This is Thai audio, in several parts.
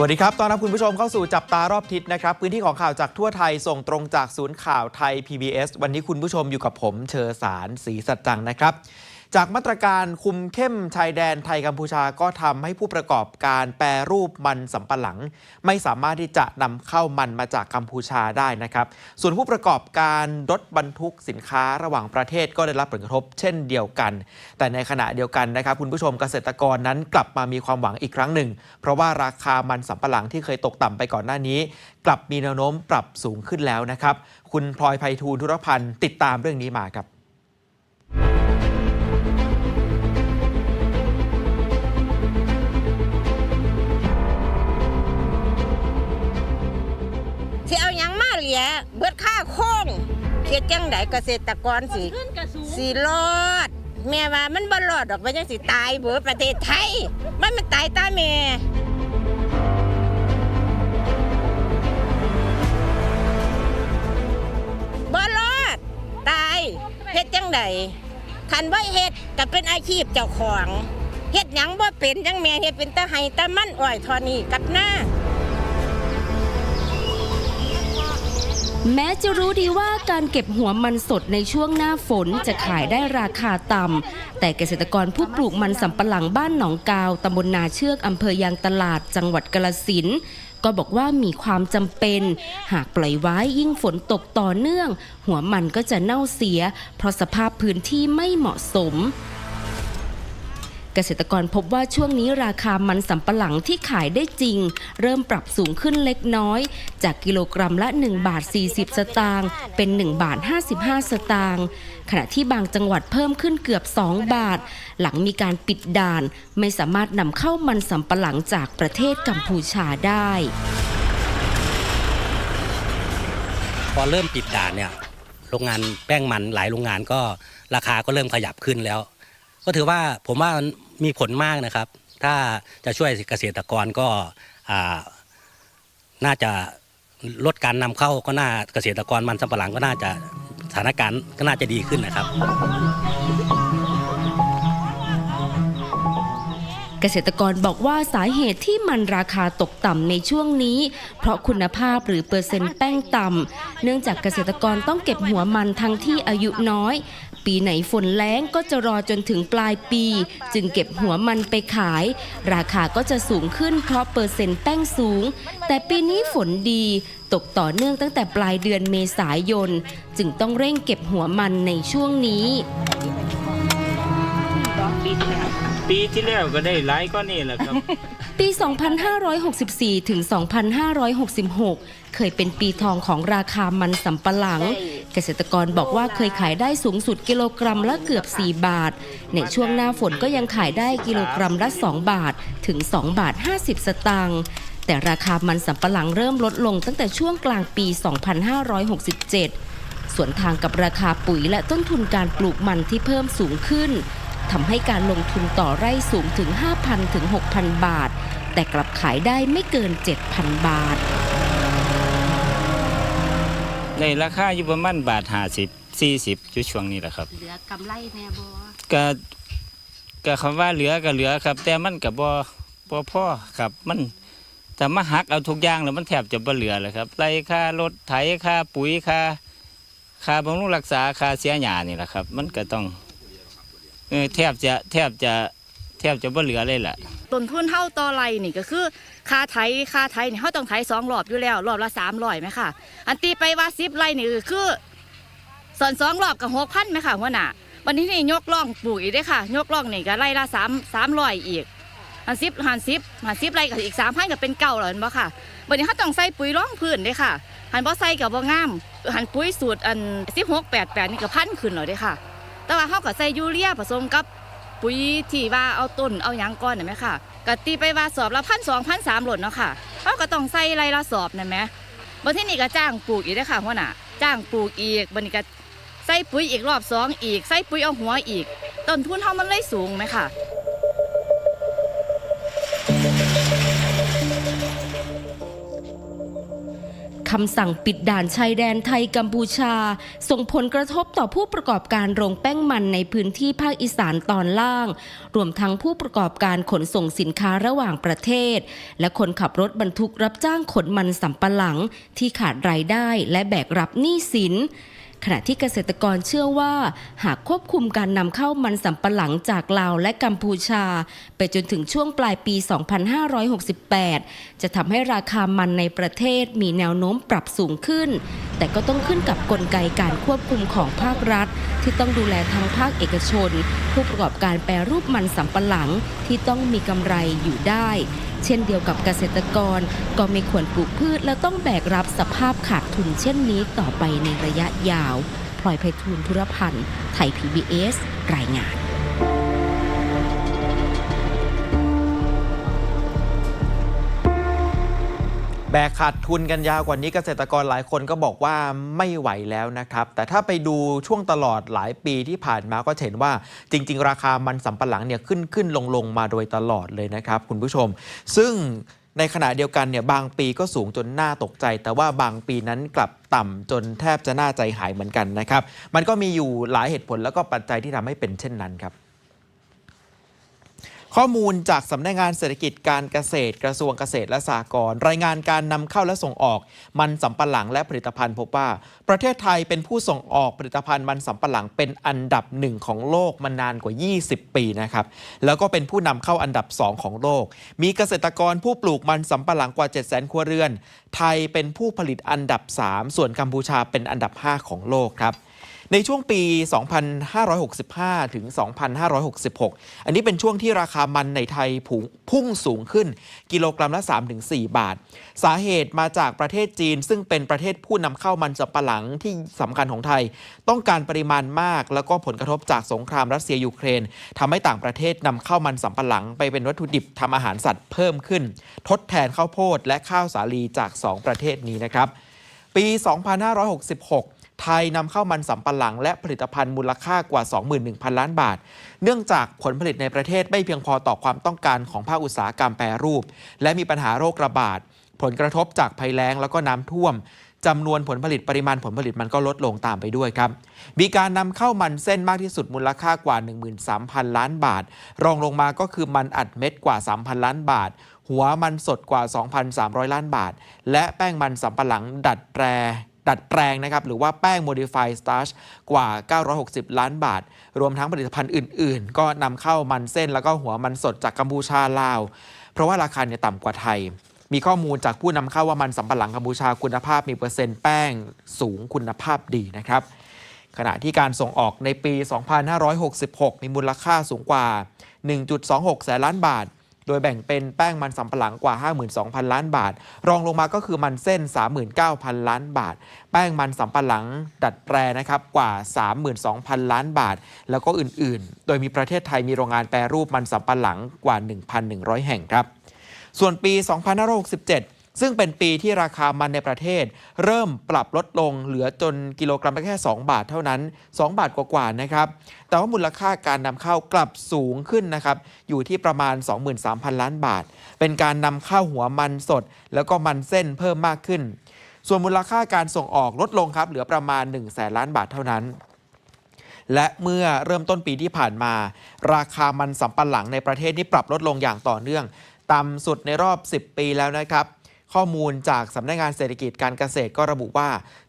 สวัสดีครับ ตอนรับคุณผู้ชมเข้าสู่จับตารอบทิศนะครับ พื้นที่ของข่าวจากทั่วไทยส่งตรงจากศูนย์ข่าวไทย PBS วันนี้คุณผู้ชมอยู่กับผมเชอสารศรีสัจจังนะครับ จากมาตรการคุมเข้มชายแดนไทยกัมพูชาก็ทำให้ผู้ประกอบการแปรรูปมันสำปะหลัง ไม่สามารถที่จะนำเข้ามันมาจากกัมพูชาได้นะครับ ส่วนผู้ประกอบการรถบรรทุกสินค้าระหว่างประเทศก็ได้รับผลกระทบเช่นเดียวกัน แต่ในขณะเดียวกันนะครับ คุณผู้ชมเกษตรกรนั้นกลับมามีความหวังอีกครั้งหนึ่ง เพราะว่าราคามันสำปะหลังที่เคยตกต่ำไปก่อนหน้านี้ กลับมีแนวโน้มปรับสูงขึ้นแล้วนะครับ คุณพลอยไพฑูรย์ธุรพันธ์ติดตามเรื่องนี้มาครับ เฮ็ดจังไดเกษตรกรสิขึ้นกระสูงสิรอด แม่ว่ามันบ่รอดดอกว่าจังสิตายเบิดประเทศไทย มันมันตายตาแม่บ่รอด ตายเฮ็ดจังไดคันบ่เฮ็ดก็เป็นอาชีพเจ้าของเฮ็ดหยังบ่เป็นจังแม่เฮ็ดเป็นตาไห้ตามันอ้อยเทอนี้กับหน้า แม้จะรู้ดีว่าการเก็บหัวมันสดในช่วงหน้าฝนจะขายได้ราคาต่ำ แต่เกษตรกรผู้ปลูกมันสำปะหลังบ้านหนองกาวตำบลนาเชือกอำเภอยางตลาดจังหวัดกาฬสินก็บอกว่ามีความจำเป็น หากปล่อยไว้ยิ่งฝนตกต่อเนื่อง หัวมันก็จะเน่าเสีย เพราะสภาพพื้นที่ไม่เหมาะสม เกษตรกรพบว่าช่วงนี้ราคามันสำปะหลังที่ขายได้จริง เริ่มปรับสูงขึ้นเล็กน้อย จากกิโลกรัมละ 1 บาท 40 สตางค์เป็น 1 บาท 55 สตางค์ขณะที่บางจังหวัดเพิ่มขึ้นเกือบ 2 บาท หลังมีการปิดด่าน ไม่สามารถนำเข้ามันสำปะหลังจากประเทศกัมพูชาได้ พอเริ่มปิดด่านเนี่ยโรงงานแป้งมันหลายโรงงานก็ราคาก็เริ่มขยับขึ้นแล้ว ก็ถือว่าผมว่า มีผลมากนะครับ ถ้าจะช่วยเกษตรกรก็น่าจะลดการนำเข้าก็น่าเกษตรกรมันสำปะหลังก็น่าจะสถานการณ์ก็น่าจะดีขึ้นนะครับ เกษตรกรบอกว่าสาเหตุที่มันราคาตกต่ำในช่วงนี้ เพราะคุณภาพหรือเปอร์เซ็นต์แป้งต่ำเนื่องจากเกษตรกรต้องเก็บหัวมันทั้งที่อายุน้อย ปีไหนฝนแล้งก็จะรอจนถึงปลายปี จึงเก็บหัวมันไปขาย ราคาก็จะสูงขึ้นเพราะเปอร์เซ็นต์แป้งสูง แต่ปีนี้ฝนดี ตกต่อเนื่องตั้งแต่ปลายเดือนเมษายน จึงต้องเร่งเก็บหัวมันในช่วงนี้ ปีที่แล้วก็ได้หลายก็นี่แหละครับ ปี 2564 ถึง 2566 เคยเป็นปีทองของราคามันสำปะหลังเกษตรกรบอกว่าเคยขายได้สูงสุดกิโลกรัมละเกือบ 4 บาท ในช่วงหน้าฝนก็ยังขายได้กิโลกรัมละ 2 บาทถึง 2 บาท 50 สตางค์แต่ราคามันสำปะหลังเริ่มลดลงตั้งแต่ช่วงกลางปี 2567 ส่วนทางกับราคาปุ๋ยและต้นทุนการปลูกมันที่เพิ่มสูงขึ้นทำให้การลงทุนต่อไร่สูงถึง 5,000 ถึง 6,000 บาท แต่กลับขายได้ไม่เกิน 7,000 บาท ในราคาอยู่ประมาณบาทห้าสิบสี่สิบอยู่ช่วงนี้แหละครับเหลือกำไรแน่บ่ก็ก็คำว่าเหลือก็เหลือครับ แต่มันกับบ่บ่พอครับมันแต่มาหักเอาทุกอย่างแล้วมันแทบจะบ่เหลือเลยครับไรค่ารถไถค่าปุ๋ยค่าค่าบำรุงรักษาค่าเสียหญ้านี่แหละครับ มันก็ต้องเออแทบจะแทบจะ แทบจะบ่เหลือเลยแหละต้นทุนเท่าต่อไรนี่ก็คือค่าไถค่าไถนี่เขาต้องไถสองรอบอยู่แล้วรอบละสามร้อยไหมค่ะอันตีไปว่าสิบไรนี่ก็คือส่วนสองรอบกับหกพันไหมค่ะหัวหน้าวันนี้นี่ยกล่องปลูกอีกได้ค่ะ ยกล่องนี่ก็ไรละสามสามร้อยอีกหันสิบหันสิบหันสิบไรกับอีกสามพันก็เป็นเก่าแล้วเห็นบ่ค่ะวันนี้เขาต้องใส่ปุ๋ยร่องพื้นเด้ค่ะหันบ่ใส่กับบ่งามหันปุ๋ยสูตรอันสิบหกแปดแปดนี่ก็พันขึ้นหน่อยด้ค่ะ แต่ว่าเขาก็ใส่ยูเรียผสมกับ ปุ๋ยที่ว่าเอาต้นเอาหยางก้อนเห็นไหมค่ะกะตีไปว่าสอบละพันสองพันสามหล่นเนาะค่ะเขาก็ต้องใส่ไรละสอบน่นไหมบนที่นี่ก็จ้างปลูกอีกได้ค่ะหัวหน้าจ้างปลูกอีกบันนี้ก็ใส่ปุ๋ยอีกรอบสองอีกใส่ปุ๋ยเอาหัวอีก ต้นทุนเขามันเลยสูงไหมค่ะ คำสั่งปิดด่านชายแดนไทยกัมพูชา ส่งผลกระทบต่อผู้ประกอบการโรงแป้งมันในพื้นที่ภาคอีสานตอนล่าง รวมทั้งผู้ประกอบการขนส่งสินค้าระหว่างประเทศ และคนขับรถบรรทุกรับจ้างขนมันสำปะหลัง ที่ขาดรายได้และแบกรับหนี้สิน ณะที่เกษตรกรเชื่อว่า หากควบคุมการนำเข้ามันสำปะหลังจากลาวและกัมพูชา ไปจนถึงช่วงปลายปี 2568 จะทำให้ราคามันในประเทศมีแนวโน้มปรับสูงขึ้น แต่ก็ต้องขึ้นกับกลไกการควบคุมของภาครัฐ ที่ต้องดูแลทั้งภาคเอกชน ผู้ประกอบการแปรรูปมันสำปะหลังที่ต้องมีกำไรอยู่ได้ เช่นเดียวกับเกษตรกรก็ไม่ควรปลูกพืชและต้องแบกรับสภาพขาดทุนเช่นนี้ต่อไปในระยะยาวพลอยไพฑูรย์ธุรพันธ์ ไทย PBS รายงานแบกขาดทุนกันยาวกว่านี้เกษตรกรหลายคนก็บอกว่าไม่ไหวแล้วนะครับ แต่ถ้าไปดูช่วงตลอดหลายปีที่ผ่านมาก็เห็นว่าจริง ๆ ราคามันสำปะหลังเนี่ยขึ้นขึ้นลงลงมาโดยตลอดเลยนะครับ คุณผู้ชม ซึ่ง ในขณะเดียวกันเนี่ยบางปีก็สูงจนน่าตกใจ แต่ว่าบางปีนั้นกลับต่ำจนแทบจะน่าใจหายเหมือนกันนะครับ มันก็มีอยู่หลายเหตุผลแล้วก็ปัจจัยที่ทำให้เป็นเช่นนั้นครับ ข้อมูลจากสำนักงานเศรษฐกิจการเกษตรกระทรวงเกษตรและสหกรณ์รายงานการนำเข้าและส่งออก มันสำปะหลังและผลิตภัณฑ์พบว่า ประเทศไทยเป็นผู้ส่งออกผลิตภัณฑ์มันสำปะหลังเป็นอันดับหนึ่งของโลกมานานกว่า 20 ปีนะครับแล้วก็เป็นผู้นำเข้าอันดับ 2 ของโลก มีเกษตรกรผู้ปลูกมันสำปะหลังกว่า 700,000ครัวเรือน ไทยเป็นผู้ผลิตอันดับ 3 ส่วนกัมพูชาเป็นอันดับ 5 ของโลกครับ ในช่วงปี 2565 ถึง 2566 อันนี้เป็นช่วงที่ราคามันในไทยผุพุ่งสูงขึ้น กิโลกรัมละ 3-4 บาท สาเหตุมาจากประเทศจีน ซึ่งเป็นประเทศผู้นำเข้ามันสำปะหลังที่สำคัญของไทย ต้องการปริมาณมาก แล้วก็ผลกระทบจากสงครามรัสเซียยูเครนทำให้ต่างประเทศนำเข้ามันสำปะหลัง ไปเป็นวัตถุดิบทำอาหารสัตว์เพิ่มขึ้น ทดแทนข้าวโพดและข้าวสาลีจาก 2 ประเทศนี้นะครับ ปี 2566 ไทยนำเข้ามันสำปะหลัง และผลิตภัณฑ์มูลค่ากว่า 21,000 ล้านบาท เนื่องจากผลผลิตในประเทศไม่เพียงพอต่อความต้องการของภาคอุตสาหกรรมแปรรูป และมีปัญหาโรคระบาด ผลกระทบจากภัยแล้งแล้วก็น้ำท่วมจำนวนผลผลิตปริมาณผลผลิตมันก็ลดลงตามไปด้วยครับ มีการนำเข้ามันเส้นมากที่สุดมูลค่ากว่า 13,000 ล้านบาท รองลงมาก็คือมันอัดเม็ดกว่า 3,000 ล้านบาท หัวมันสดกว่า 2,300 ล้านบาท และแป้งมันสำปะหลังดัดแปร ดัดแปลงนะครับหรือว่าแป้ง modified starch กว่า 960 ล้านบาท รวมทั้งผลิตภัณฑ์อื่น ๆ ก็นำเข้ามันเส้นแล้วก็หัวมันสดจากกัมพูชาลาว เพราะว่าราคาเนี่ยต่ำกว่าไทย มีข้อมูลจากผู้นำเข้าว่ามันสำปะหลังกัมพูชาคุณภาพมีเปอร์เซ็นต์แป้งสูงคุณภาพดีนะครับขณะที่การส่งออกในปี 2566 มีมูลค่าสูงกว่า 1.26 แสนล้านบาท โดยแบ่งเป็นแป้งมันสำปะหลังกว่า 52,000 ล้านบาท รองลงมาก็คือมันเส้น 39,000 ล้านบาท แป้งมันสำปะหลังดัดแปรนะครับกว่า 32,000 ล้านบาท แล้วก็อื่นๆ โดยมีประเทศไทยมีโรงงานแปรรูปมันสำปะหลังกว่า 1,100 แห่งครับ ส่วนปี 2567 ซึ่งเป็นปีที่ราคามันในประเทศ เริ่มปรับลดลงเหลือจนกิโลกรัมละแค่ 2 บาทเท่านั้น 2 บาทกว่าๆนะครับ แต่ว่ามูลค่าการนำเข้ากลับสูงขึ้นนะครับ อยู่ที่ประมาณ 23,000 ล้านบาท เป็นการนำเข้าหัวมันสด แล้วก็มันเส้นเพิ่มมากขึ้น ส่วนมูลค่าการส่งออกลดลงครับ เหลือประมาณ 1 0 0 0 0แสนล้านบาทเท่านั้นและเมื่อเริ่มต้นปีที่ผ่านมา ราคามันสำปะหลังในประเทศนี้ปรับลดลงอย่างต่อเนื่อง ต่ำสุดในรอบ 10 ปีแล้วนะครับ ข้อมูลจากสำนักงานเศรษฐกิจการเกษตรก็ระบุว่า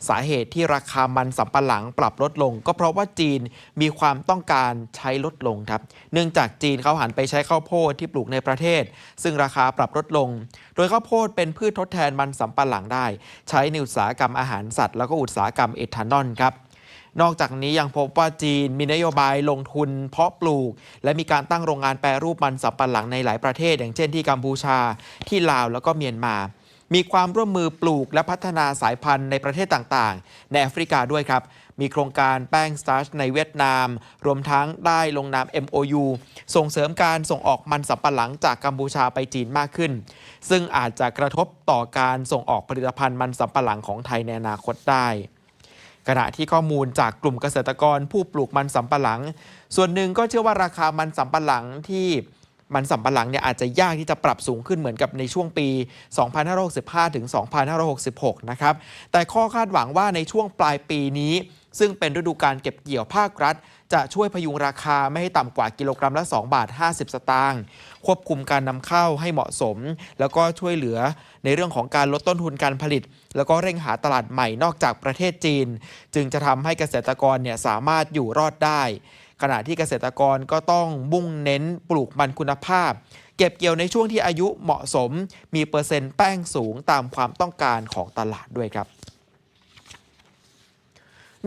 สาเหตุที่ราคามันสำปะหลังปรับลดลง ก็เพราะว่าจีนมีความต้องการใช้ลดลงครับ เนื่องจากจีนเขาหันไปใช้ข้าวโพดที่ปลูกในประเทศ ซึ่งราคาปรับลดลง โดยข้าวโพดเป็นพืชทดแทนมันสำปะหลังได้ ใช้ในอุตสาหกรรมอาหารสัตว์ แล้วก็อุตสาหกรรมเอทานอลครับนอกจากนี้ยังพบว่าจีนมีนโยบายลงทุนเพาะปลูก และมีการตั้งโรงงานแปรรูปมันสำปะหลังในหลายประเทศ อย่างเช่นที่กัมพูชาที่ลาวแล้วก็เมียนมา มีความร่วมมือปลูกและพัฒนาสายพันธุ์ในประเทศต่างๆ ในแอฟริกาด้วยครับ มีโครงการแป้งสตาร์ชในเวียดนาม รวมทั้งได้ลงนาม MOU ส่งเสริมการส่งออกมันสำปะหลังจากกัมพูชาไปจีนมากขึ้น ซึ่งอาจจะกระทบต่อการส่งออกผลิตภัณฑ์มันสำปะหลังของไทยในอนาคตได้ขณะที่ข้อมูลจากกลุ่มเกษตรกรผู้ปลูกมันสำปะหลัง ส่วนหนึ่งก็เชื่อว่าราคามันสำปะหลังที่ มันสำปะหลังเนี่ยอาจจะยากที่จะปรับสูงขึ้นเหมือนกับในช่วงปี 2565 ถึง 2566 นะครับ แต่ข้อคาดหวังว่าในช่วงปลายปีนี้ ซึ่งเป็นฤดูการเก็บเกี่ยวภาครัฐ จะช่วยพยุงราคาไม่ให้ต่ำกว่ากิโลกรัมละ 2 บาท 50 สตางค์ควบคุมการนำเข้าให้เหมาะสม แล้วก็ช่วยเหลือในเรื่องของการลดต้นทุนการผลิต แล้วก็เร่งหาตลาดใหม่นอกจากประเทศจีน จึงจะทำให้เกษตรกรเนี่ยสามารถอยู่รอดได้ ขณะที่เกษตรกรก็ต้องมุ่งเน้นปลูกมันคุณภาพ เก็บเกี่ยวในช่วงที่อายุเหมาะสม มีเปอร์เซ็นต์แป้งสูงตามความต้องการของตลาดด้วยครับ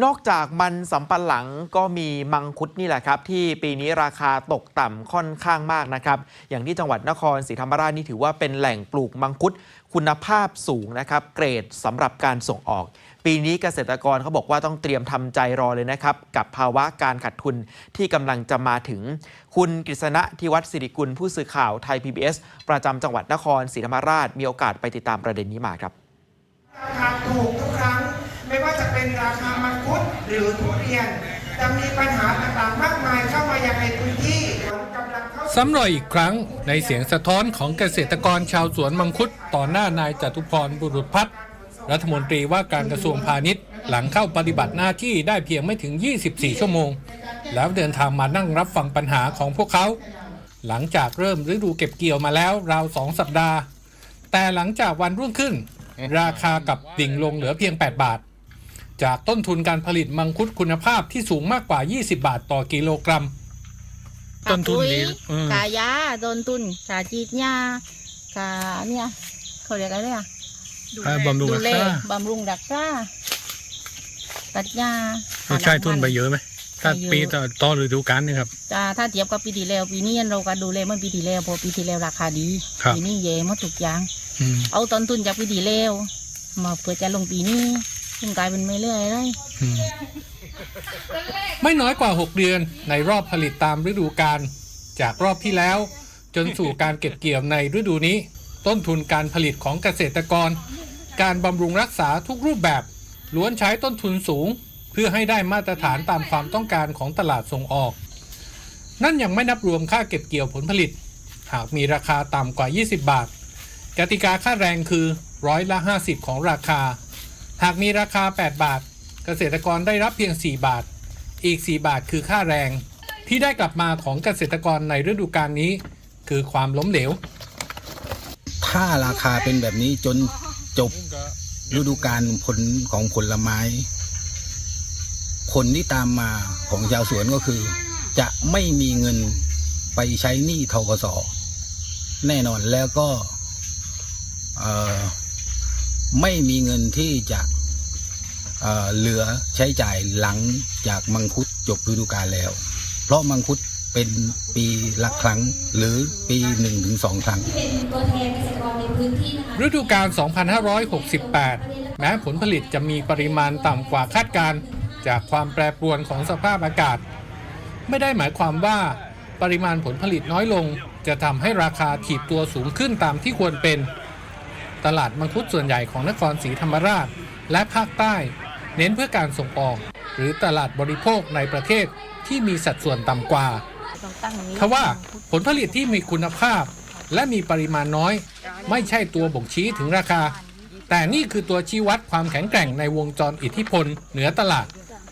นอกจากมันสำปะหลังก็มีมังคุดนี่แหละครับ ที่ปีนี้ราคาตกต่ำค่อนข้างมากนะครับ อย่างที่จังหวัดนครศรีธรรมราชนี่ถือว่าเป็นแหล่งปลูกมังคุดคุณภาพสูงนะครับ เกรดสำหรับการส่งออก ปีนี้เกษตรกรเขาบอกว่าต้องเตรียมทำใจรอเลยนะครับ กับภาวะการขาดทุนที่กำลังจะมาถึง คุณกฤษณะทิวัฒสิริกุลผู้สื่อข่าวไทย PBS ประจำจังหวัดนครศรีธรรมราช มีโอกาสไปติดตามประเด็นนี้มาครับราคาถูกทุกครั้ง ว่าจะเป็นราคามังคุดหรือทุเรียนจะมีปัญหาต่างๆมากมายเข้ามายังในพื้นที่ฝนกำลังเขาซ้ำรอยอีกครั้งในเสียงสะท้อนของเกษตรกรชาวสวนมังคุดต่อหน้านายจตุพรบุรุษพัฒน์รัฐมนตรีว่าการกระทรวงพาณิชย์ หลังเข้าปฏิบัติหน้าที่ได้เพียงไม่ถึง 24 ชั่วโมง แล้วเดินทางมานั่งรับฟังปัญหาของพวกเขา หลังจากเริ่มฤดูเก็บเกี่ยวมาแล้วราวสองสัปดาห์ แต่หลังจากวันรุ่งขึ้น ราคากับดิ่งลงเหลือเพียง 8 บาท จากต้นทุนการผลิตมังคุดคุณภาพที่สูงมากกว่า 20 บาทต่อกิโลกรัม ต้นทุนดีอืม กายาต้นทุนกาจีดยากาเนี่ยเขาเรียกอะไรอะอ่าบำรุงดูรักแลษาบำรุงรักษาตัดหญ้าเราใช้ทุนไปเยอะไหมถ้าไปเยอะปีต่อต่อฤดูกาลนี่ครับ จ้าถ้าเทียบกับปีที่แล้วปีนี้เราก็ดูแลเหมันปีที่แล้วเพราะปีที่แล้วราคาดีครับ ปีนี้แย่หมดทุกอย่าง อืมเอาต้นทุนจากปีที่แล้วมาเพื่อจะลงปีนี้ ซึ่งกลายเป็นไม่เรื่อยเลยไม่น้อยกว่า 6 เดือนในรอบผลิตตามฤดูกาลจากรอบที่แล้ว จนสู่การเก็บเกี่ยวในฤดูนี้ ต้นทุนการผลิตของเกษตรกร การบำรุงรักษาทุกรูปแบบ ล้วนใช้ต้นทุนสูง เพื่อให้ได้มาตรฐานตามความต้องการของตลาดส่งออก นั่นยังไม่นับรวมค่าเก็บเกี่ยวผลผลิต หากมีราคาต่ำกว่า 20 บาท กติกาค่าแรงคือร้อยละ 50 ของราคา หากมีราคา 8 บาท เกษตรกรได้รับเพียง 4 บาท อีก 4 บาทคือค่าแรง ที่ได้กลับมาของเกษตรกรในฤดูกาลนี้ คือความล้มเหลว ถ้าราคาเป็นแบบนี้จนจบฤดูกาลผลของผลไม้ ผลที่ตามมาของชาวสวนก็คือ จะไม่มีเงินไปใช้หนี้ทกสแน่นอนแล้วก็ เอ่อ ไม่มีเงินที่จะเเหลือใช้จ่ายหลังจากมังคุดจบฤดูกาลแล้ว เพราะมังคุดเป็นปีละครั้งหรือปีหนึ่งถึงสองครั้งฤดูกาล 2568 แม้ผลผลิตจะมีปริมาณต่ำกว่าคาดการ จากความแปรปรวนของสภาพอากาศ ไม่ได้หมายความว่าปริมาณผลผลิตน้อยลง จะทำให้ราคาถีบตัวสูงขึ้นตามที่ควรเป็น ตลาดมังคุดส่วนใหญ่ของนครศรีธรรมราช และภาคใต้ เน้นเพื่อการส่งออก หรือตลาดบริโภคในประเทศที่มีสัดส่วนต่ำกว่าทว่าผลผลิตที่มีคุณภาพ และมีปริมาณน้อย ไม่ใช่ตัวบ่งชี้ถึงราคา แต่นี่คือตัวชี้วัดความแข็งแกร่งในวงจรอิทธิพล เหนือตลาด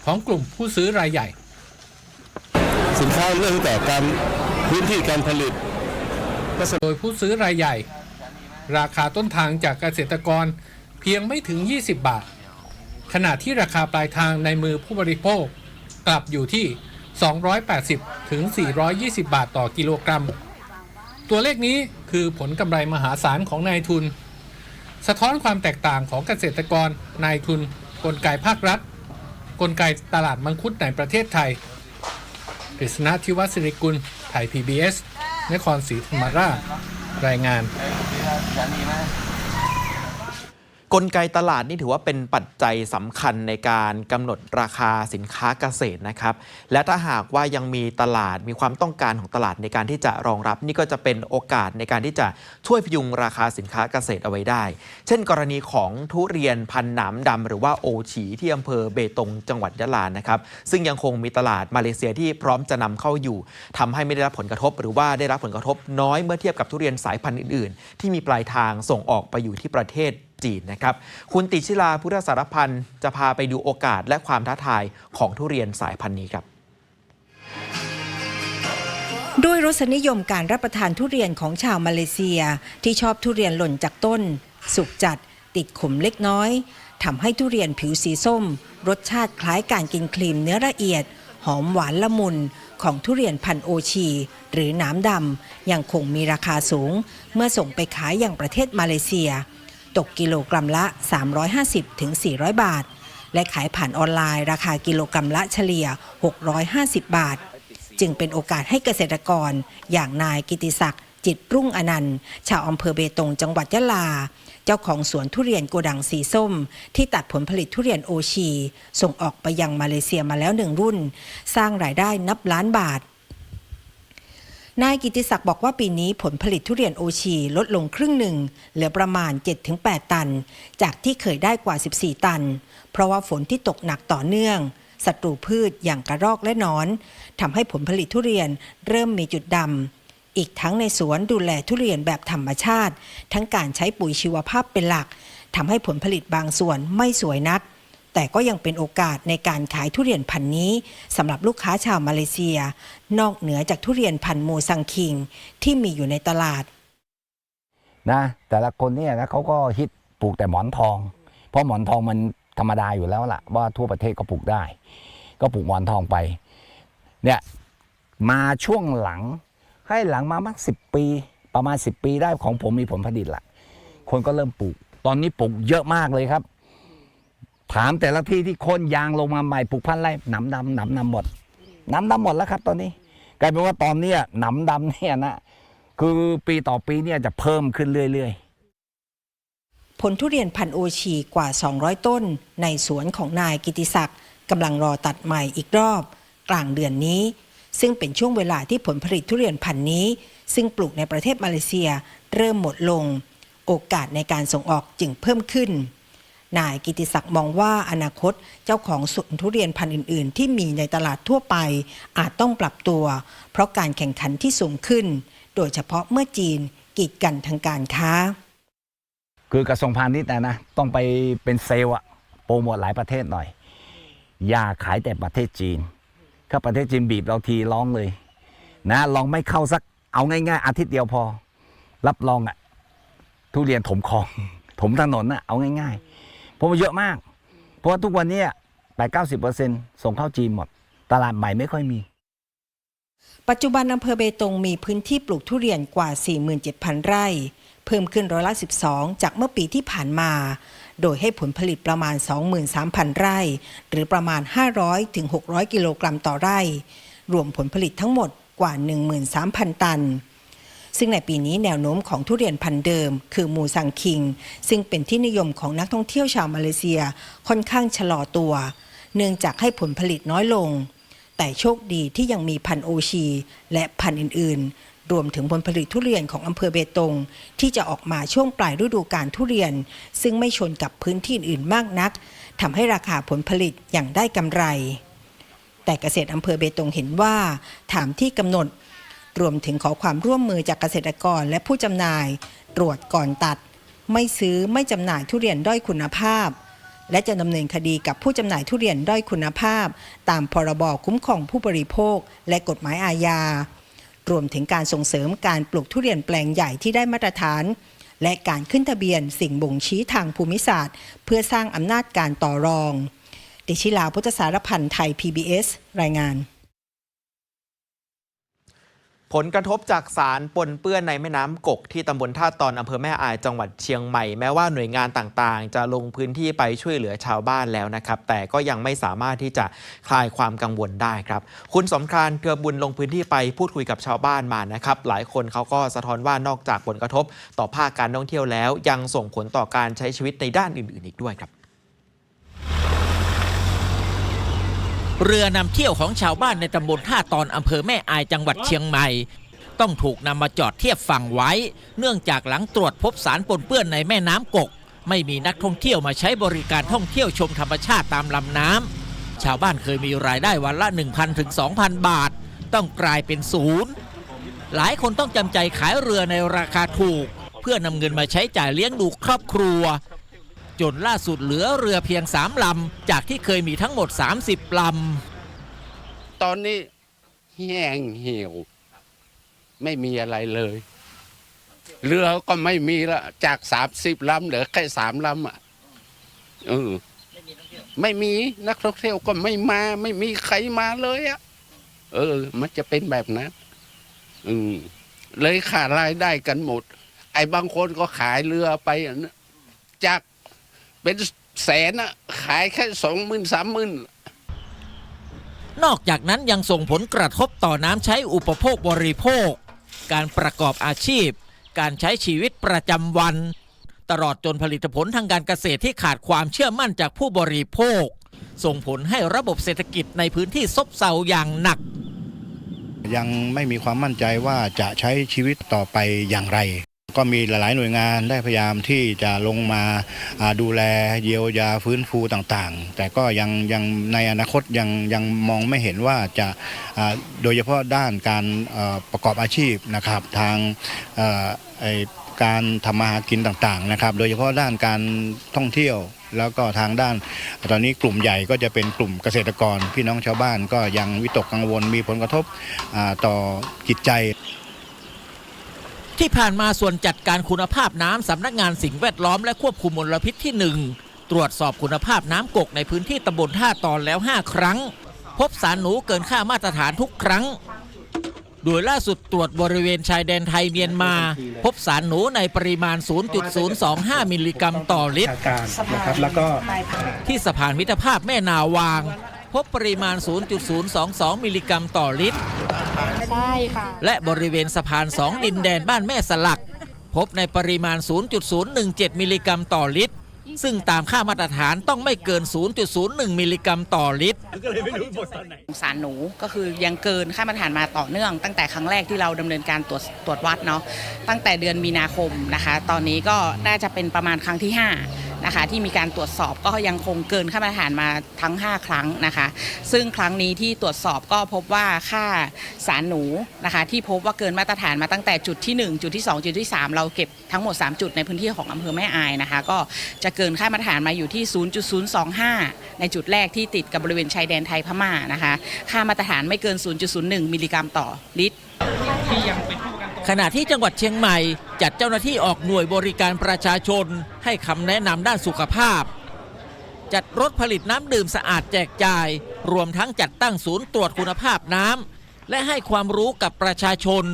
ของกลุ่มผู้ซื้อรายใหญ่ สินค้าเรื่องแต่การพื้นที่การผลิตโดยผู้ซื้อรายใหญ่ ราคาต้นทางจากเกษตรกรเพียงไม่ถึง 20 บาท ขณะที่ราคาปลายทางในมือผู้บริโภค กลับอยู่ที่ 280 ถึง 420 บาทต่อกิโลกรัม ตัวเลขนี้คือผลกำไรมหาศาลของนายทุน สะท้อนความแตกต่างของเกษตรกรนายทุน กลไกภาครัฐ กลไกตลาดมังคุดในประเทศไทยกฤษณะทิวัสิริกุล ไทย PBS นครศรีธรรมราช รายงาน กลไกตลาดนี่ถือว่าเป็นปัจจัยสำคัญในการกำหนดราคาสินค้าเกษตรนะครับ และถ้าหากว่ายังมีตลาดมีความต้องการของตลาดในการที่จะรองรับ นี่ก็จะเป็นโอกาสในการที่จะช่วยพยุงราคาสินค้าเกษตรเอาไว้ได้ เช่น กรณีของทุเรียนพันหนามดำหรือว่าโอฉีที่อำเภอเบตงจังหวัดยะลานะครับ ซึ่งยังคงมีตลาดมาเลเซียที่พร้อมจะนำเข้าอยู่ทำให้ไม่ได้รับผลกระทบ หรือว่าได้รับผลกระทบน้อยเมื่อเทียบกับทุเรียนสายพันธุ์อื่น ๆ ที่มีปลายทางส่งออกไปอยู่ที่ประเทศ จีนนะครับ คุณติชิลาพุทธสารพันธ์จะพาไปดูโอกาสและความท้าทายของทุเรียนสายพันธุ์นี้ครับด้วยรสนิยมการรับประทานทุเรียนของชาวมาเลเซีย ที่ชอบทุเรียนหล่นจากต้น สุกจัด ติดขมเล็กน้อยทำให้ทุเรียนผิวสีส้ม รสชาติคล้ายการกินครีมเนื้อละเอียด หอมหวานละมุน ของทุเรียนพันธุ์โอชี หรือน้ำดำยังคงมีราคาสูง เมื่อส่งไปขายอย่างประเทศมาเลเซีย ตกกิโลกรัมละ 350-400 บาท และขายผ่านออนไลน์ ราคากิโลกรัมละเฉลี่ย 650 บาท จึงเป็นโอกาสให้เกษตรกร อย่างนายกิติศักดิ์จิตรุ่งอนันต์ ชาวอำเภอเบตงจังหวัดยะลา เจ้าของสวนทุเรียนโกดังสีส้ม ที่ตัดผลผลิตทุเรียนโอชี ส่งออกไปยังมาเลเซียมาแล้วหนึ่งรุ่น สร้างรายได้นับล้านบาท นายกิติศักดิ์บอกว่าปีนี้ผลผลิตทุเรียนโอชีลดลงครึ่งหนึ่ง เหลือประมาณ 7-8 ตัน จากที่เคยได้กว่า 14 ตัน เพราะว่าฝนที่ตกหนักต่อเนื่องศัตรูพืชอย่างกระรอกและนอนทำให้ผลผลิตทุเรียนเริ่มมีจุดดำอีกทั้งในสวนดูแลทุเรียนแบบธรรมชาติ ทั้งการใช้ปุ๋ยชีวภาพเป็นหลักทำให้ผลผลิตบางส่วนไม่สวยนัก แต่ก็ยังเป็นโอกาสในการขายทุเรียนพันธุ์นี้สำหรับลูกค้าชาวมาเลเซีย นอกเหนือจากทุเรียนพันธุ์มูซังคิง ที่มีอยู่ในตลาดนะแต่ละคนเนี่ยนะเขาก็ฮิตปลูกแต่หมอนทอง เพราะหมอนทองมันธรรมดาอยู่แล้วล่ะ ว่าทั่วประเทศก็ปลูกได้ ก็ปลูกหมอนทองไปเนี่ยมาช่วงหลังให้หลังมามักสิบปีประมาณ 10 ปีได้ของผมมีผลผลิตละคนก็เริ่มปลูก ตอนนี้ปลูกเยอะมากเลยครับ ถามแต่ละที่ที่โคนยางลงมาใหม่ปลูกพันธุ์ไรหนำดำหนำดำหมดหนำดำหมดแล้วครับ ตอนนี้กลายเป็นว่าตอนเนี้ยหนำดำเนี่ยนะคือปีต่อปีเนี่ยจะเพิ่มขึ้นเรื่อยๆ ผลทุเรียนพันโอชีกว่า 200 ต้น ในสวนของนายกิติศักดิ์กำลังรอตัดใหม่อีกรอบ กลางเดือนนี้ ซึ่งเป็นช่วงเวลาที่ผลผลิตทุเรียนพันนี้ ซึ่งปลูกในประเทศมาเลเซีย เริ่มหมดลง โอกาสในการส่งออกจึงเพิ่มขึ้น นายกิติศักดิ์มองว่าอนาคตเจ้าของสวนทุเรียนพันธุ์อื่น ๆ ที่มีในตลาดทั่วไป อาจต้องปรับตัว เพราะการแข่งขันที่สูงขึ้น โดยเฉพาะเมื่อจีนกีดกันทางการค้า คือกระทรวงพาณิชย์นะนะต้องไปเป็นเซลล์อะโปรโมทหลายประเทศหน่อย อย่าขายแต่ประเทศจีนถ้าประเทศจีนบีบเราทีร้องเลย นะลองไม่เข้าสักเอาง่าย ๆ อาทิตย์เดียวพอ รับรองอะทุเรียนถมคลอง ถมถนนอะเอาง่าย ๆ เพราะมันเยอะมาก เพราะว่าทุกวันนี้แปดเก้าสิบเปอร์เซ็นต์ส่งเข้าจีนหมด ตลาดใหม่ไม่ค่อยมี ปัจจุบันอำเภอเบตงมีพื้นที่ปลูกทุเรียนกว่า 47,000 ไร่ เพิ่มขึ้นร้อยละ 12 จากเมื่อปีที่ผ่านมา โดยให้ผลผลิตประมาณ 23,000 ไร่ หรือประมาณ 500ถึง600 กิโลกรัมต่อไร่ รวมผลผลิตทั้งหมดกว่า 13,000 ตัน ซึ่งในปีนี้แนวโน้มของทุเรียนพันธุ์เดิม คือมูซังคิง ซึ่งเป็นที่นิยมของนักท่องเที่ยวชาวมาเลเซียค่อนข้างชะลอตัว เนื่องจากให้ผลผลิตน้อยลง แต่โชคดีที่ยังมีพันธุ์โอชี และพันธุ์อื่น ๆ รวมถึงผลผลิตทุเรียนของอำเภอเบตง ที่จะออกมาช่วงปลายฤดูกาลทุเรียน ซึ่งไม่ชนกับพื้นที่อื่นมากนักทำให้ราคาผลผลิตอย่างได้กำไรแต่เกษตรอำเภอเบตงเห็นว่า ถามที่กำหนด รวมถึงขอความร่วมมือจากเกษตรกรและผู้จำหน่าย ตรวจก่อนตัด ไม่ซื้อไม่จำหน่ายทุเรียนด้อยคุณภาพ และจะดำเนินคดีกับผู้จำหน่ายทุเรียนด้อยคุณภาพ ตามพรบคุ้มครองผู้บริโภค และกฎหมายอาญารวมถึงการส่งเสริมการปลูกทุเรียนแปลงใหญ่ที่ได้มาตรฐาน และการขึ้นทะเบียนสิ่งบ่งชี้ทางภูมิศาสตร์ เพื่อสร้างอำนาจการต่อรองติชิลาพุทธสารพันธ์ไทย PBS รายงาน ผลกระทบจากสารปนเปื้อนในแม่น้ำกกที่ตำบลท่าตอนอำเภอแม่อายจังหวัดเชียงใหม่ แม้ว่าหน่วยงานต่างๆ จะลงพื้นที่ไปช่วยเหลือชาวบ้านแล้วนะครับ แต่ก็ยังไม่สามารถที่จะคลายความกังวลได้ครับ คุณสมครานเกือบุญลงพื้นที่ไปพูดคุยกับชาวบ้านมานะครับ หลายคนเขาก็สะท้อนว่านอกจากผลกระทบต่อภาคการท่องเที่ยวแล้ว ยังส่งผลต่อการใช้ชีวิตในด้านอื่น ๆ อีกด้วยครับ เรือนำเที่ยวของชาวบ้านในตำบลท่าตอนอำเภอแม่อายจังหวัดเชียงใหม่ ต้องถูกนำมาจอดเทียบฝั่งไว้ เนื่องจากหลังตรวจพบสารปนเปื้อนในแม่น้ำกก ไม่มีนักท่องเที่ยวมาใช้บริการท่องเที่ยวชมธรรมชาติตามลำน้ำชาวบ้านเคยมีรายได้วันละ 1,000ถึง2,000 บาท ต้องกลายเป็นศูนย์หลายคนต้องจำใจขายเรือในราคาถูก เพื่อนำเงินมาใช้จ่ายเลี้ยงดูครอบครัว จนล่าสุดเหลือเรือเพียง 3 ลำ จากที่เคยมีทั้งหมด 30 ลำ ตอนนี้แห้งเหี่ยว ไม่มีอะไรเลย เรือก็ไม่มีละจากสามสิบลำเหลือแค่สามลำอะเออไม่มีนักท่องเที่ยวก็ไม่มา ไม่มีใครมาเลยอะเออ มันจะเป็นแบบนั้นอืมเลยขาดรายได้กันหมด ไอ้บางคนก็ขายเรือไปจาก เป็นแสนอะขายแค่สองหมื่นสามหมื่นนอกจากนั้นยังส่งผลกระทบต่อน้ำใช้อุปโภคบริโภค การประกอบอาชีพ การใช้ชีวิตประจำวัน ตลอดจนผลิตผลทางการเกษตรที่ขาดความเชื่อมั่นจากผู้บริโภค ส่งผลให้ระบบเศรษฐกิจในพื้นที่ซบเซาอย่างหนัก ยังไม่มีความมั่นใจว่าจะใช้ชีวิตต่อไปอย่างไร ก็มีหลายๆหน่วยงานได้พยายามที่จะลงมาดูแลเยียวยาฟื้นฟูต่างๆ แต่ก็ยังยังในอนาคตยังยังมองไม่เห็นว่าจะโดยเฉพาะด้านการประกอบอาชีพนะครับทางการทำมาหากินต่างๆนะครับ โดยเฉพาะด้านการท่องเที่ยวแล้วก็ทางด้าน ตอนนี้กลุ่มใหญ่ก็จะเป็นกลุ่มเกษตรกร พี่น้องชาวบ้านก็ยังวิตกกังวลมีผลกระทบต่อจิตใจ ที่ผ่านมาส่วนจัดการคุณภาพน้ำสำนักงานสิ่งแวดล้อมและควบคุมมลพิษที่ 1 ตรวจสอบคุณภาพน้ำกกในพื้นที่ตำบลท่าตอนแล้ว 5 ครั้ง พบสารหนูเกินค่ามาตรฐานทุกครั้ง โดยล่าสุดตรวจบริเวณชายแดนไทยเมียนมา พบสารหนูในปริมาณ 0.025 มิลลิกรัมต่อลิตรนะครับแล้วก็ ที่สะพานมิตรภาพแม่นาวาง พบปริมาณ 0.022 มิลลิกรัมต่อลิตร ใช่ค่ะ และบริเวณสะพานสองดินแดนบ้านแม่สลัก พบในปริมาณ 0.017 มิลลิกรัมต่อลิตร ซึ่งตามค่ามาตรฐานต้องไม่เกิน 0.01 มิลลิกรัมต่อลิตร สารหนูก็คือยังเกินค่ามาตรฐานมาต่อเนื่อง ตั้งแต่ครั้งแรกที่เราดำเนินการตรวจตรวจวัดเนาะตั้งแต่เดือนมีนาคมนะคะ ตอนนี้ก็น่าจะเป็นประมาณครั้งที่ 5 นะคะที่มีการตรวจสอบก็ยังคงเกินค่ามาตรฐานมาทั้ง 5 ครั้งนะคะ ซึ่งครั้งนี้ที่ตรวจสอบก็พบว่าค่าสารหนูนะคะที่พบว่าเกินมาตรฐานมาตั้งแต่จุดที่ 1 จุดที่ 2 จุดที่ 3 เราเก็บทั้งหมด 3 จุดในพื้นที่ของอำเภอแม่อายนะคะ ก็จะเกินค่ามาตรฐานมาอยู่ที่ 0.025 ในจุดแรกที่ติดกับบริเวณชายแดนไทยพม่านะคะ ค่ามาตรฐานไม่เกิน 0.01 มิลลิกรัมต่อลิตร ขณะที่จังหวัดเชียงใหม่ จัดเจ้าหน้าที่ออกหน่วยบริการประชาชน ให้คำแนะนำด้านสุขภาพ จัดรถผลิตน้ำดื่มสะอาดแจกจ่าย รวมทั้งจัดตั้งศูนย์ตรวจคุณภาพน้ำและให้ความรู้กับประชาชน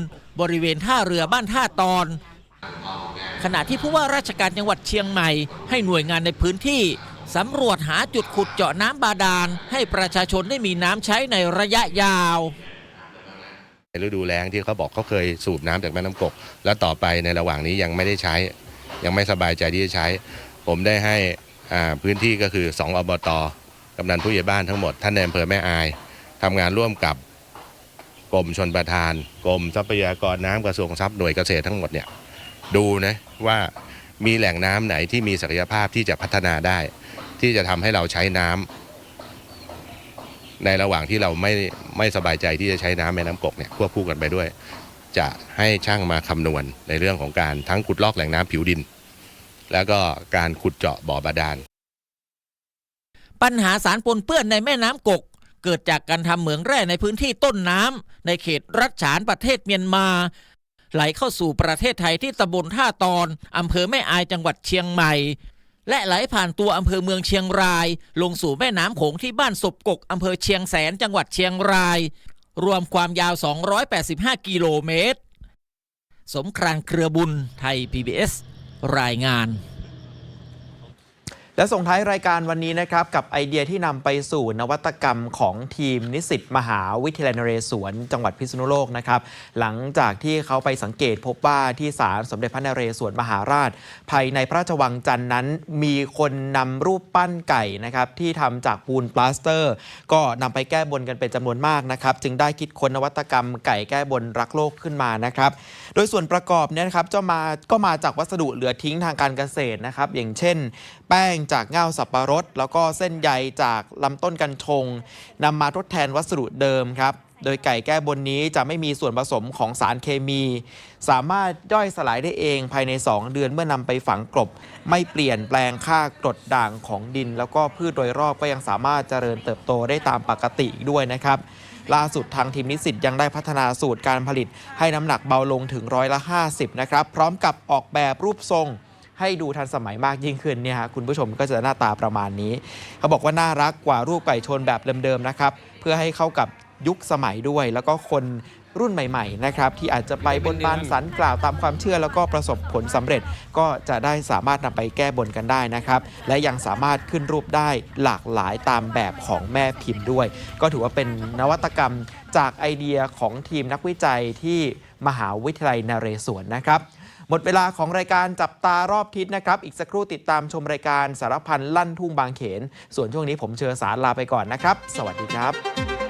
บริเวณท่าเรือบ้านท่าตอน ขณะที่ผู้ว่าราชการจังหวัดเชียงใหม่ ให้หน่วยงานในพื้นที่สำรวจหาจุดขุดเจาะน้ำบาดาล ให้ประชาชนได้มีน้ำใช้ในระยะยาว ฤดูแล้งที่เขาบอกเขาเคยสูบน้ำจากแม่น้ำกก แล้วต่อไปในระหว่างนี้ยังไม่ได้ใช้ ยังไม่สบายใจที่จะใช้ ผมได้ให้พื้นที่ก็คือ 2 อบตกำนันผู้ใหญ่บ้านทั้งหมด ท่านในอำเภอแม่อายทำงานร่วมกับกรมชนประทานกรมทรัพยากรน้ำกระทรวงทรัพย์หน่วยเกษตรทั้งหมดเนี่ยดูนะว่ามีแหล่งน้ำไหนที่มีศักยภาพที่จะพัฒนาได้ ที่จะทำให้เราใช้น้ำ ในระหว่างที่เราไม่ไม่สบายใจที่จะใช้น้ำแม่น้ำกกเนี่ยควบคู่กันไปด้วย จะให้ช่างมาคำนวณในเรื่องของการทั้งขุดลอกแหล่งน้ำผิวดิน แล้วก็การขุดเจาะบ่อบาดาล ปัญหาสารปนเปื้อนในแม่น้ำกก เกิดจากการทำเหมืองแร่ในพื้นที่ต้นน้ำในเขตรัฐฉานประเทศเมียนมา ไหลเข้าสู่ประเทศไทยที่ตำบลท่าตอนอำเภอแม่อายจังหวัดเชียงใหม่ และไหลผ่านตัวอำเภอเมืองเชียงราย ลงสู่แม่น้ำโขงที่บ้านศพกกอำเภอเชียงแสนจังหวัดเชียงราย รวมความยาว 285 กิโลเมตร สมครานเครือบุญไทย PBS รายงาน และส่งท้ายรายการวันนี้นะครับ กับไอเดียที่นำไปสู่นวัตกรรมของทีมนิสิตมหาวิทยาลัยนเรศวรจังหวัดพิษณุโลกนะครับ หลังจากที่เขาไปสังเกตพบว่าที่ศาลสมเด็จพระนเรศวรมหาราช ภายในพระราชวังจันทร์นั้น มีคนนำรูปปั้นไก่นะครับที่ทำจากปูนปลาสเตอร์ ก็นำไปแก้บนกันเป็นจำนวนมากนะครับ จึงได้คิดค้นนวัตกรรมไก่แก้บนรักโลกขึ้นมานะครับ โดยส่วนประกอบเนี่ยนะครับจะมาก็มาจากวัสดุเหลือทิ้งทางการเกษตรนะครับอย่างเช่น แป้งจากเง่าสับปะรด แล้วก็เส้นใยจากลำต้นกัญชงนำมาทดแทนวัสดุเดิมครับ โดยไก่แก้บนนี้จะไม่มีส่วนผสมของสารเคมี สามารถย่อยสลายได้เองภายใน 2 เดือนเมื่อนำไปฝังกลบ ไม่เปลี่ยนแปลงค่ากรดด่างของดิน แล้วก็พืชโดยรอบก็ยังสามารถเจริญเติบโตได้ตามปกติด้วยนะครับล่าสุดทางทีมนิสิตยังได้พัฒนาสูตรการผลิต ให้น้ำหนักเบาลงถึงร้อยละ 50 นะครับ พร้อมกับออกแบบรูปทรง ให้ดูทันสมัยมากยิ่งขึ้นเนี่ยฮะคุณผู้ชมก็จะหน้าตาประมาณนี้ เขาบอกว่าน่ารักกว่ารูปไก่ชนแบบเดิมๆนะครับเพื่อให้เข้ากับยุคสมัยด้วย แล้วก็คนรุ่นใหม่ๆนะครับที่อาจจะไปบนบานสันกล่าวตามความเชื่อแล้วก็ประสบผลสำเร็จก็จะได้สามารถนำไปแก้บนกันได้นะครับ และยังสามารถขึ้นรูปได้หลากหลายตามแบบของแม่พิมพ์ด้วย ก็ถือว่าเป็นนวัตกรรมจากไอเดียของทีมนักวิจัยที่มหาวิทยาลัยนเรศวรนะครับ หมดเวลาของรายการจับตารอบทิศนะครับ อีกสักครู่ติดตามชมรายการสารพันลั่นทุ่งบางเขน ส่วนช่วงนี้ผมเชิญสารลาไปก่อนนะครับ สวัสดีครับ